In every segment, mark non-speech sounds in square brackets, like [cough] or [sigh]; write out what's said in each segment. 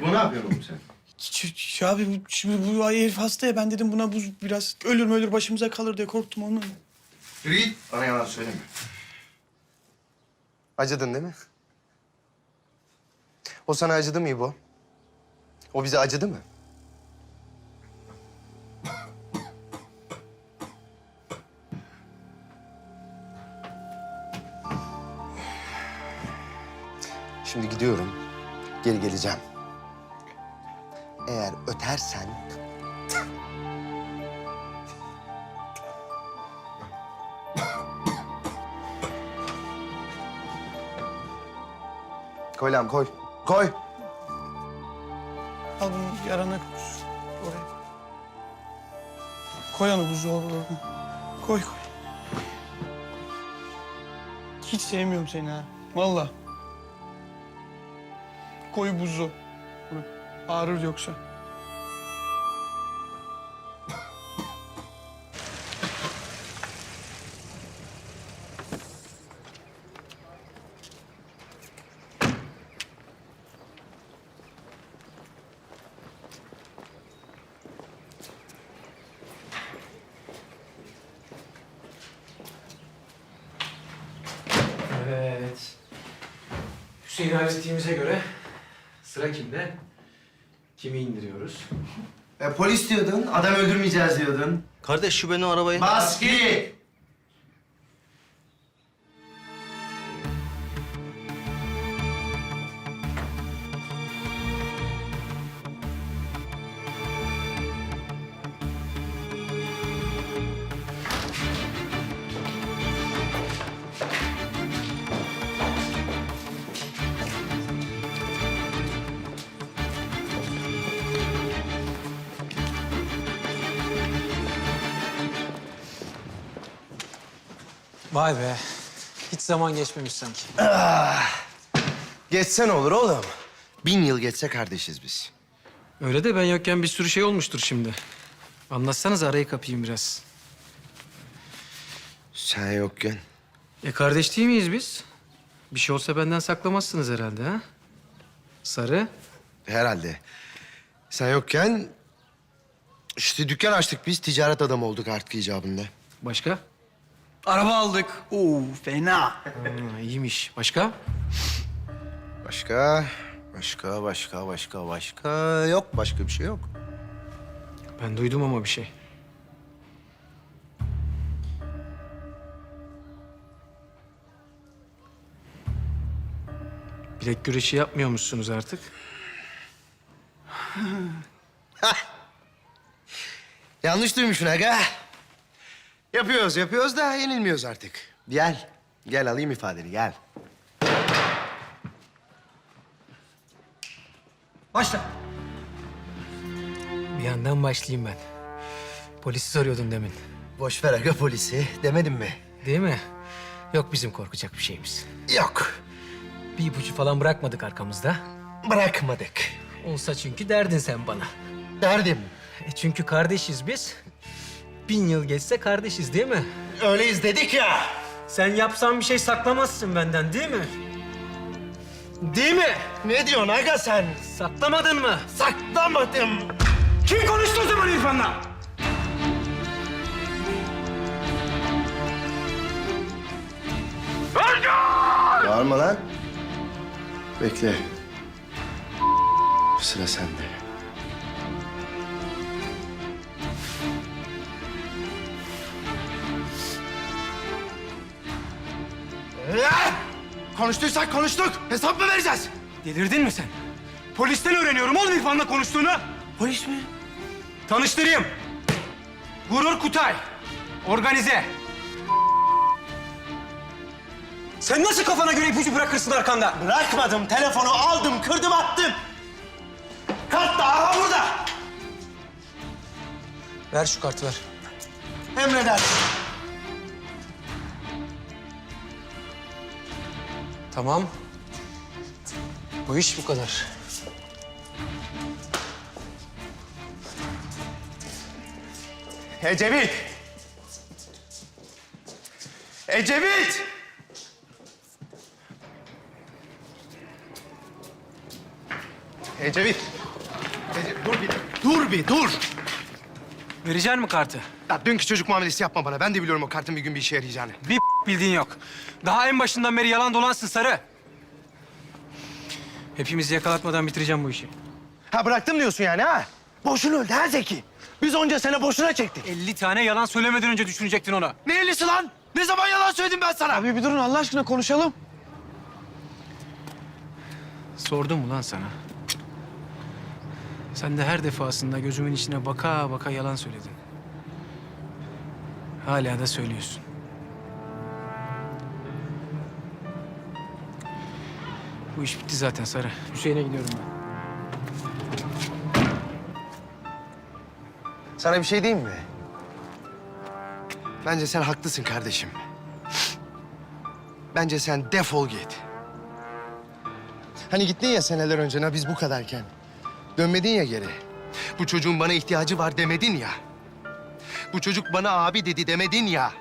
İbo ne yapıyorsun oğlum sen? Ç- abi bu, şimdi bu ay herif hasta ya ben dedim buna buz biraz ölür mü ölür başımıza kalır diye korktum onu. Yürü git. Bana yalan söyleme. Acıdın değil mi? O sana acıdı mı İbo? O bize acıdı mı? Şimdi gidiyorum. Geri geleceğim. Eğer ötersen... Koy lan koy. Koy. Al bunu yarana oraya. Koy onu buzu oraya. Koy koy. Hiç sevmiyorum seni ha. Vallahi. Koy buzu. Ağrır yoksa. Evet. Hüseyin hallettiğimize göre sıra kimde? Kimi indiriyoruz? E, polis diyordun, adam öldürmeyeceğiz diyordun. Kardeş şu benim arabayı... Bas git. Vay be. Hiç zaman geçmemiş sanki. Geçse ne olur oğlum? Bin yıl geçse kardeşiz biz. Öyle de ben yokken bir sürü şey olmuştur şimdi. Anlatsanız arayı kapayım biraz. Sen yokken. E kardeş değil miyiz biz? Bir şey olsa benden saklamazsınız herhalde ha? Sarı. Herhalde. Sen yokken işte dükkan açtık biz. Ticaret adamı olduk artık icabında. Başka? Araba aldık. Oo fena. Ha, iyiymiş. Başka? Başka, başka, başka, başka, başka yok. Başka bir şey yok. Ben duydum ama bir şey. Bilek güreşi yapmıyormuşsunuz artık. Yanlış duymuşsun aga. Yapıyoruz, yapıyoruz da yenilmiyoruz artık. Gel, gel alayım ifadeni, gel. Başla. Bir yandan başlayayım ben. Polisi soruyordun demin. Boş ver aga polisi, demedim mi? Değil mi? Yok bizim korkacak bir şeyimiz. Yok, Bir ipucu falan bırakmadık arkamızda. bırakmadık. Olsa çünkü derdin sen bana. Derdim, E çünkü kardeşiz biz. Bin yıl geçse kardeşiz değil mi? öyleyiz dedik ya. Sen yapsan bir şey saklamazsın benden değil mi? Değil mi? Ne diyorsun aga sen? Saklamadın mı? Saklamadım. Kim konuştu o zaman İrfan'la? Bağırma lan. Bekle. Sıra sende. Konuştuysak konuştuk. Hesap mı vereceğiz? Delirdin mi sen? Polisten öğreniyorum oğlum İrfan'la konuştuğunu. Polis mi? Tanıştırayım. Gurur Kutay. Organize. Sen nasıl kafana göre ipucu bırakırsın arkanda? Bırakmadım. Telefonu aldım, kırdım, attım. Kart da aha burada. Ver şu kartı ver. Emredersin. Tamam. Bu iş bu kadar. Ecevit! Ecevit! Ecevit. Ece, dur bir. Dur bir, dur. Vereceksin mi kartı? Ya dünkü çocuk muamelesi yapma bana. Ben de biliyorum o kartın bir gün bir işe yarayacağını. Bir bildiğin yok. Daha en başından beri yalan dolansın Sarı. Hepimizi yakalatmadan bitireceğim bu işi. Ha bıraktım diyorsun yani ha? Boşuna öldü ha Zeki. Biz onca sene boşuna çektik. 50 tane yalan söylemeden önce düşünecektin onu. Ne ellisi lan? Ne zaman yalan söyledim ben sana? Abi bir durun Allah aşkına konuşalım. Sordum mu lan sana? Sen de her defasında gözümün içine baka baka yalan söyledin. Hala da söylüyorsun. Bu iş bitti zaten Sarı. Hüseyin'e gidiyorum ben. Sana bir şey diyeyim mi? Bence sen haklısın kardeşim. Bence sen defol git. Hani gittin ya seneler önce na biz bu kadarken. Dönmedin ya geri. Bu çocuğun bana ihtiyacı var demedin ya. Bu çocuk bana abi dedi demedin ya.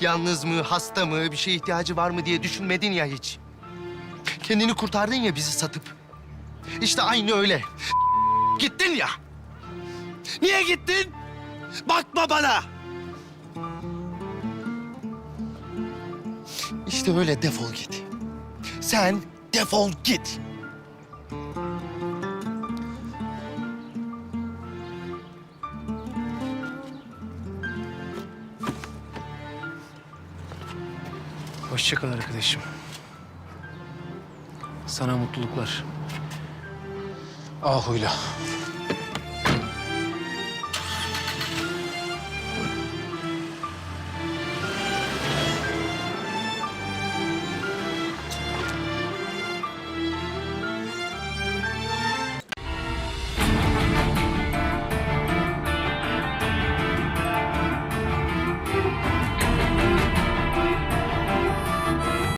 Yalnız mı, hasta mı, bir şeye ihtiyacı var mı diye düşünmedin ya hiç. Kendini kurtardın ya bizi satıp. İşte aynı öyle. [laughs] Gittin ya. Niye gittin? Bakma bana. İşte öyle defol git. Sen defol git. Hoşça kal arkadaşım. Sana mutluluklar. Ahuyla.